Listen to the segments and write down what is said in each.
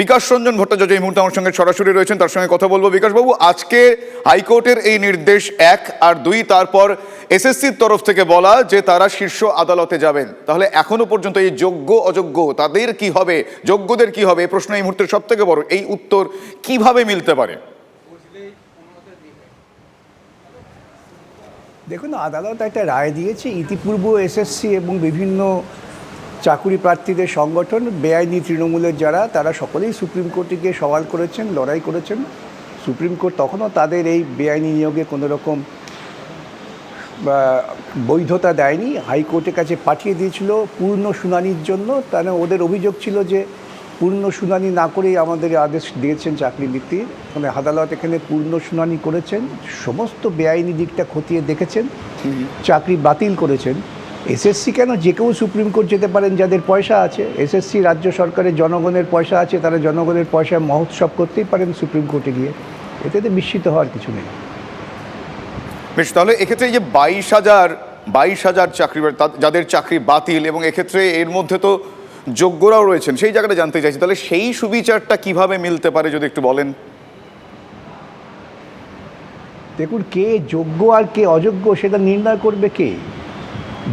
বিকাশ রঞ্জন ভট্টাচার্য এই মুহূর্তে আমার সঙ্গে সরাসরি রয়েছেন, তার সঙ্গে কথা বলব বিকাশবাবু। আজকে হাইকোর্টের এই নির্দেশ এক আর দুই, তারপর এসএসসির তরফ থেকে বলা যে তারা শীর্ষ আদালতে যাবেন। তাহলে এখনও পর্যন্ত এই যোগ্য, অযোগ্য, তাদের কি হবে, যোগ্যদের কি হবে, এই প্রশ্ন এই মুহূর্তে সব থেকে বড়। এই উত্তর কীভাবে মিলতে পারে? দেখুন, আদালত একটা রায় দিয়েছে, ইতিপূর্ব এসএসসি এবং বিভিন্ন চাকুরি প্রার্থীদের সংগঠন বেআইনি তৃণমূলের যারা তারা সকলেই সুপ্রিম কোর্টে গিয়ে সওয়াল করেছেন লড়াই করেছেন। সুপ্রিম কোর্ট তখনও তাদের এই বেআইনি নিয়োগে কোনো রকম বৈধতা দেয়নি। হাইকোর্টের কাছে পাঠিয়ে দিয়েছিল পূর্ণ শুনানির জন্য। তাহলে ওদের অভিযোগ ছিল যে পূর্ণ শুনানি না করেই আমাদের আদেশ দিয়েছেন চাকরি বৃত্তির মানে আদালত এখানে পূর্ণ শুনানি করেছেন। সমস্ত বেআইনি দিকটা খতিয়ে দেখেছেন। চাকরি বাতিল করেছেন। এসএসসি কেন? যে কেউ সুপ্রিম কোর্ট যেতে পারেন যাদের পয়সা আছে। এসএসসি রাজ্য সরকারের জনগণের পয়সা আছে তারা জনগণের পয়সা মহোৎসব করতেই পারেন সুপ্রিম কোর্টে গিয়ে। এতে তো বিস্মিত হওয়ার কিছু নেই। বেশ তাহলে এক্ষেত্রে যে বাইশ হাজার বাইশ হাজার চাকরি যাদের চাকরি বাতিল এবং এক্ষেত্রে এর মধ্যে তো যোগ্যরাও রয়েছেন সেই জায়গাটা জানতে চাইছি। তাহলে সেই সুবিচারটা কীভাবে মিলতে পারে যদি একটু বলেন? দেখুন কে যোগ্য আর কে অযোগ্য সেটা নির্ণয় করবে কে?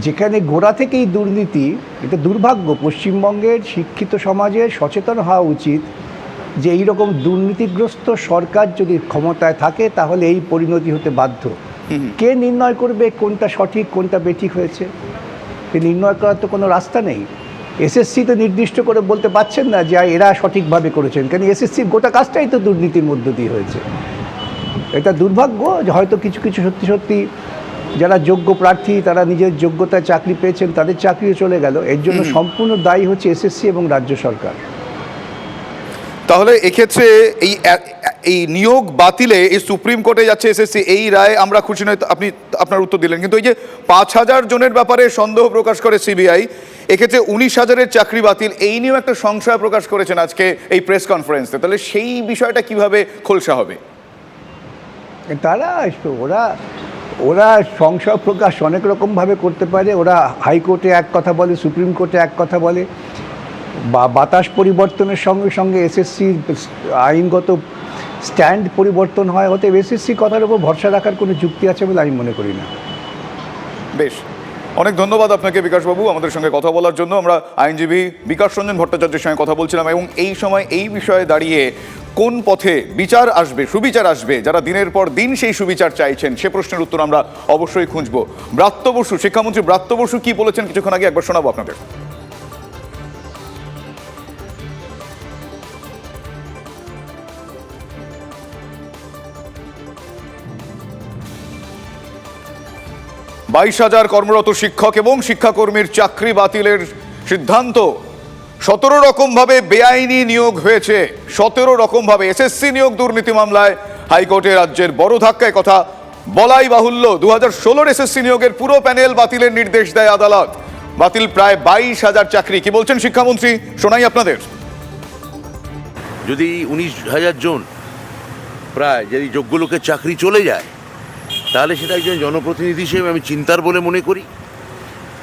যেখানে গোড়া থেকেই দুর্নীতি এটা দুর্ভাগ্য। পশ্চিমবঙ্গের শিক্ষিত সমাজের সচেতন হওয়া উচিত যে এই রকম দুর্নীতিগ্রস্ত সরকার যদি ক্ষমতায় থাকে তাহলে এই পরিণতি হতে বাধ্য। কে নির্ণয় করবে কোনটা সঠিক কোনটা বেঠিক হয়েছে? নির্ণয় করার তো কোনো রাস্তা নেই। এসএসসি তো নির্দিষ্ট করে বলতে পারছেন না যে এরা সঠিকভাবে করেছেন। কেন এসএসসির গোটা কাজটাই তো দুর্নীতির মধ্য দিয়ে হয়েছে। এটা দুর্ভাগ্য যে হয়তো কিছু কিছু সত্যি সত্যি যারা যোগ্য প্রার্থী তারা নিজের যোগ্যতায় চাকরি পেয়েছেন তাদের চাকরিও চলে গেল। এর জন্য সম্পূর্ণ দায়ী হচ্ছে এসএসসি এবং রাজ্য সরকার। তাহলে এক্ষেত্রে এই এই নিয়োগ বাতিলে এই সুপ্রিম কোর্টে যাচ্ছে এসএসসি এই রায় আমরা খুশি নয় আপনি আপনার উত্তর দিলেন কিন্তু এই যে পাঁচ হাজার জনের ব্যাপারে সন্দেহ প্রকাশ করে সিবিআই এক্ষেত্রে উনিশ হাজারের চাকরি বাতিল এই নিয়েও একটা সংশয় প্রকাশ করেছেন আজকে এই প্রেস কনফারেন্সে। তাহলে সেই বিষয়টা কীভাবে খোলসা হবে? তারা ওরা ওরা সংশয় প্রকাশ অনেক রকমভাবে করতে পারে। ওরা হাইকোর্টে এক কথা বলে সুপ্রিম কোর্টে এক কথা বলে। বা বাতাস পরিবর্তনের সঙ্গে সঙ্গে এসএসসি আইনগত স্ট্যান্ড পরিবর্তন হয়। অতএব এসএসসি কথার উপর ভরসা রাখার কোনো যুক্তি আছে বলে আমি মনে করি না। বেশ। অনেক ধন্যবাদ আপনাকে বিকাশবাবু আমাদের সঙ্গে কথা বলার জন্য। আমরা আইনজীবী বিকাশ রঞ্জন ভট্টাচার্যের সঙ্গে কথা বলছিলাম এবং এই সময় এই বিষয়ে দাঁড়িয়ে কোন পথে বিচার আসবে, সুবিচার আসবে, যারা দিনের পর দিন সেই সুবিচার চাইছেন, সে প্রশ্নের উত্তর আমরা অবশ্যই খুঁজব। ব্রাত্য বসু, শিক্ষামন্ত্রী ব্রাত্য বসু কি বলেছেন কিছুক্ষণ আগে একবার শোনাবো আপনাদের। বাইশ হাজার কর্মরত শিক্ষক এবং শিক্ষাকর্মীর চাকরি বাতিলের সিদ্ধান্ত। সতেরো রকমভাবে বেআইনি নিয়োগ হয়েছে। সতেরো রকমভাবে এসএসসি নিয়োগ দুর্নীতি মামলায় হাইকোর্টে রাজ্যের বড় ধাক্কায় কথা বলাই বাহুল্য। দু হাজার ষোলোর এসএসসি নিয়োগের পুরো প্যানেল বাতিলের নির্দেশ দেয় আদালত। বাতিল প্রায় বাইশ হাজার চাকরি। কি বলছেন শিক্ষামন্ত্রী? শোনাই আপনাদের। যদি উনিশ হাজার জন প্রায় যদি যোগ্য লোকের চাকরি চলে যায়, তাহলে সেটা একজন জনপ্রতিনিধি হিসেবে আমি চিন্তার বলে মনে করি।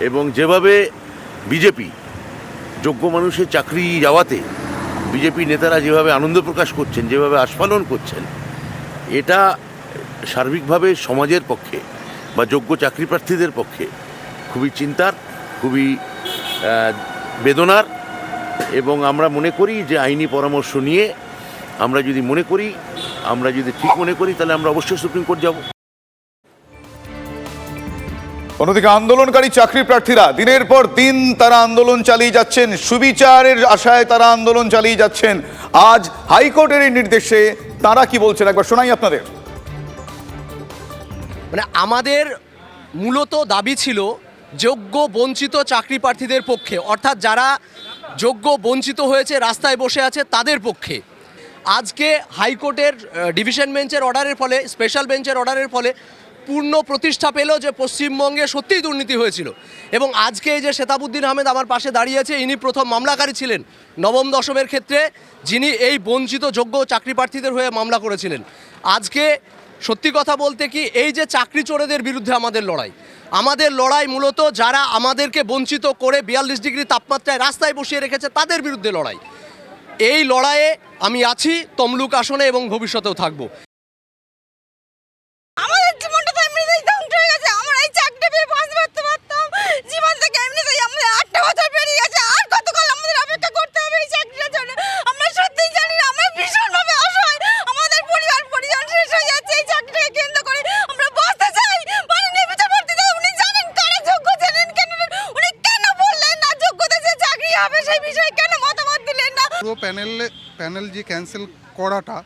এবং যেভাবে বিজেপি যোগ্য মানুষের চাকরি যাওয়াতে বিজেপি নেতারা যেভাবে আনন্দ প্রকাশ করছেন, যেভাবে আস্ফালন করছেন, এটা সার্বিকভাবে সমাজের পক্ষে বা যোগ্য চাকরি প্রার্থীদের পক্ষে খুবই চিন্তার, খুবই বেদনার এবং আমরা মনে করি যে আইনি পরামর্শ নিয়ে আমরা যদি মনে করি, আমরা যদি ঠিক মনে করি, তাহলে আমরা অবশ্যই সুপ্রিম কোর্ট যাব। অন্যদিকে আন্দোলনকারী চাকরি প্রার্থীরা, দিনের পর দিন তারা আন্দোলন চালিয়ে যাচ্ছেন। সুবিচারের আশায় তারা আন্দোলন চালিয়ে যাচ্ছেন। আজ হাইকোর্টের এই নির্দেশে তারা কি বলছেন? একবার শোনাই আপনাদের। মানে আমাদের মূলত দাবি ছিল যোগ্য বঞ্চিত চাকরি প্রার্থীদের পক্ষে, অর্থাৎ যারা যোগ্য বঞ্চিত হয়েছে, রাস্তায় বসে আছে, তাদের পক্ষে। আজকে হাইকোর্টের ডিভিশন বেঞ্চের অর্ডারের ফলে স্পেশাল বেঞ্চের অর্ডারের ফলে পূর্ণ প্রতিষ্ঠা পেল যে পশ্চিমবঙ্গে সত্যিই দুর্নীতি হয়েছিল। এবং আজকে এই যে শেতাবুদ্দিন আহমেদ আমার পাশে দাঁড়িয়েছে ইনি প্রথম মামলাকারী ছিলেন। নবম দশমের ক্ষেত্রে যিনি এই বঞ্চিত যোগ্য চাকরি প্রার্থীদের হয়ে মামলা করেছিলেন। আজকে সত্যি কথা বলতে কি, এই যে চাকরি চোরেদের বিরুদ্ধে আমাদের লড়াই আমাদের লড়াই মূলত যারা আমাদেরকে বঞ্চিত করে বিয়াল্লিশ ডিগ্রি তাপমাত্রায় রাস্তায় বসিয়ে রেখেছে, তাদের বিরুদ্ধে লড়াই। এই লড়াইয়ে আমি আছি, তমলুক আসনে এবং ভবিষ্যতেও থাকব আমাদের জীবনটা তো এমনিতেই ধ্বংস হয়ে গেছে আমরা এই চাকরিটা পেয়ে বাঁচতে পারতে পারতাম জীবন থেকে এমনিতেই আমাদের আটটা বছর পেরিয়ে গেছে আর কতকাল আমাদের অপেক্ষা করতে হবে এই চাকরিটার জন্য আমরা সত্যিই জানি না আমরা ভীষণভাবে অসহায় আমাদের পরিবার পরিজন শেষ হয়ে যাচ্ছে এই চাকরিটাকে কেন্দ্র করে আমরা বাঁচতে চাই মাননীয় বিচারপতি দাদা উনি জানেন কারা যোগ্য জানেন কেন উনি কেন বললেন না যোগ্যতা যে চাকরি হবে সেই বিষয়ে কেন মতামত দিলেন না পুরো প্যানেলে, প্যানেল যে ক্যান্সেল করাটা,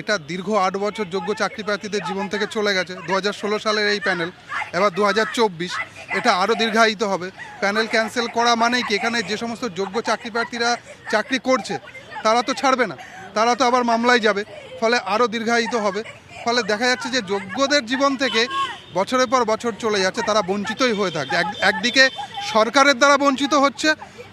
এটা দীর্ঘ আট বছর যোগ্য চাকরি প্রার্থীদের জীবন থেকে চলে গেছে। দু হাজার ষোলো সালের এই প্যানেল, এবার দু হাজার চব্বিশ, এটা আরও দীর্ঘায়িত হবে। প্যানেল ক্যান্সেল করা মানেই কি? এখানে যে সমস্ত যোগ্য চাকরি প্রার্থীরা চাকরি করছে, তারা তো ছাড়বে না। তারা তো আবার মামলায় যাবে। ফলে আরও দীর্ঘায়িত হবে। ফলে দেখা যাচ্ছে যে যোগ্যদের জীবন থেকে বছরের পর বছর চলে যাচ্ছে, তারা বঞ্চিতই হয়ে থাকে। এক, একদিকে সরকারের দ্বারা বঞ্চিত হচ্ছে,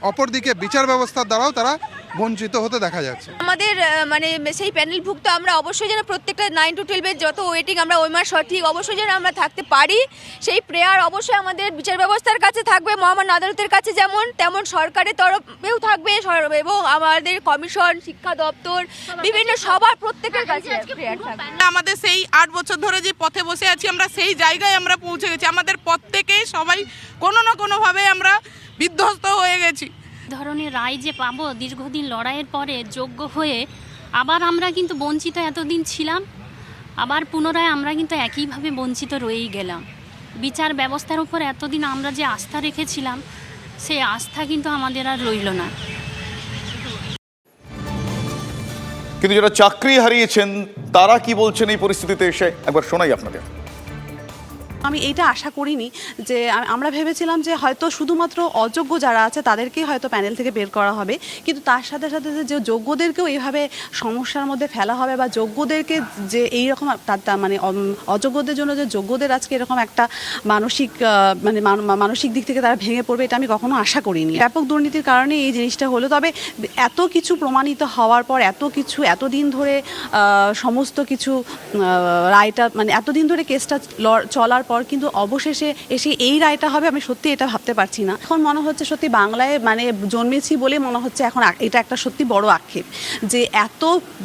অপরদিকে বিচার ব্যবস্থার দ্বারাও তারা বঞ্চিত হতে দেখা যাচ্ছে। আমাদের মানে সেই প্যানেলভুক্ত আমরা অবশ্যই যেন প্রত্যেকটা নাইন টু টুয়েলভের যত ওয়েটিং আমরা ওই মাস সঠিক অবশ্যই যেন আমরা থাকতে পারি। সেই প্রেয়ার অবশ্যই আমাদের বিচার ব্যবস্থার কাছে থাকবে মহামান্য আদালতের কাছে যেমন তেমন সরকারের তরফেও থাকবে এবং আমাদের কমিশন শিক্ষা দপ্তর বিভিন্ন সবার প্রত্যেকের কাছে প্রেয়ার থাকবে। আমাদের সেই আট বছর ধরে যে পথে বসে আছি আমরা সেই জায়গায় আমরা পৌঁছে গেছি। আমাদের প্রত্যেকেই সবাই কোনো না কোনোভাবে আমরা বিধ্বস্ত হয়ে গেছি। ধরনের রায় যে পাবো দীর্ঘদিন লড়াইয়ের পরে যোগ্য হয়ে, আবার আমরা কিন্তু বঞ্চিত এতদিন ছিলাম, আবার পুনরায় আমরা কিন্তু একইভাবে বঞ্চিত রয়েই গেলাম। বিচার ব্যবস্থার উপর এতদিন আমরা যে আস্থা রেখেছিলাম সেই আস্থা কিন্তু আমাদের আর রইল না। কিন্তু যারা চাকরি হারিয়েছেন, তারা কি বলছেন এই পরিস্থিতিতে? এসে একবার শোনাই আপনাদের। আমি এইটা আশা করিনি যে আমরা ভেবেছিলাম যে হয়তো শুধুমাত্র অযোগ্য যারা আছে তাদেরকেই হয়তো প্যানেল থেকে বের করা হবে। কিন্তু তার সাথে সাথে যে যোগ্যদেরকেও এইভাবে সমস্যার মধ্যে ফেলা হবে বা যোগ্যদেরকে যে এই রকম মানে অযোগ্যদের জন্য যে যোগ্যদের আজকে এরকম একটা মানসিক মানে মানসিক দিক থেকে তারা ভেঙে পড়বে এটা আমি কখনো আশা করিনি। ব্যাপক দুর্নীতির কারণে এই জিনিসটা হলো। তবে এত কিছু প্রমাণিত হওয়ার পর, এত কিছু, এতদিন ধরে সমস্ত কিছু রায়টা মানে এতদিন ধরে কেসটা চলার পর কিন্তু অবশেষে এসে এই রায়টা হবে আমি সত্যি এটা ভাবতে পারছি না। এখন মনে হচ্ছে সত্যি বাংলায় মানে জন্মেছি বলে মনে হচ্ছে এখন এটা একটা সত্যি বড় আক্ষেপ যে এত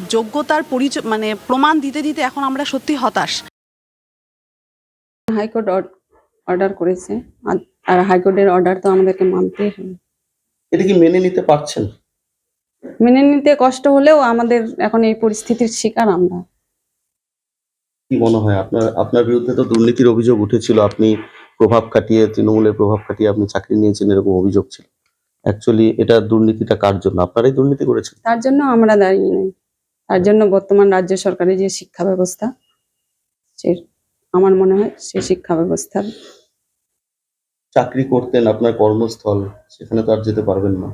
যোগ্যতার পরিচয় মানে প্রমাণ দিতে দিতে এখন আমরা সত্যি হতাশ। হাইকোর্ট অর্ডার করেছে আর- আর হাইকোর্টের অর্ডার তো আমাদেরকে মানতেই হবে। এটা কি মেনে নিতে পারছেন? মেনে নিতে কষ্ট হলেও আমাদের এখন এই পরিস্থিতির শিকার আমরা। কি মনে হয়? আপনার আপনার বিরুদ্ধে তো দুর্নীতির অভিযোগ উঠেছিল আপনি প্রভাব খাটিয়ে তৃণমূলের প্রভাব খাটিয়ে আপনি চাকরি নিয়েছেন এরকম অভিযোগ ছিল। অ্যাকচুয়ালি এটা দুর্নীতিটা কার জন্য? আপনারাই দুর্নীতি করেছেন। তার জন্য আমরা দাঁড়িয়ে নেই। তার জন্য বর্তমান রাজ্য সরকারের যে শিক্ষা ব্যবস্থা সে আমার মনে হয় সে শিক্ষা ব্যবস্থার চাকরি করতেন আপনার কর্মস্থল সেখানে তো আর যেতে পারবেন না।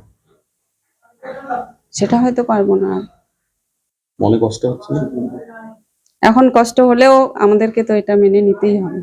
সেটা হয়তো পারব না। মনে কষ্ট হচ্ছে না? এখন কষ্ট হলেও আমাদেরকে তো এটা মেনে নিতেই হবে।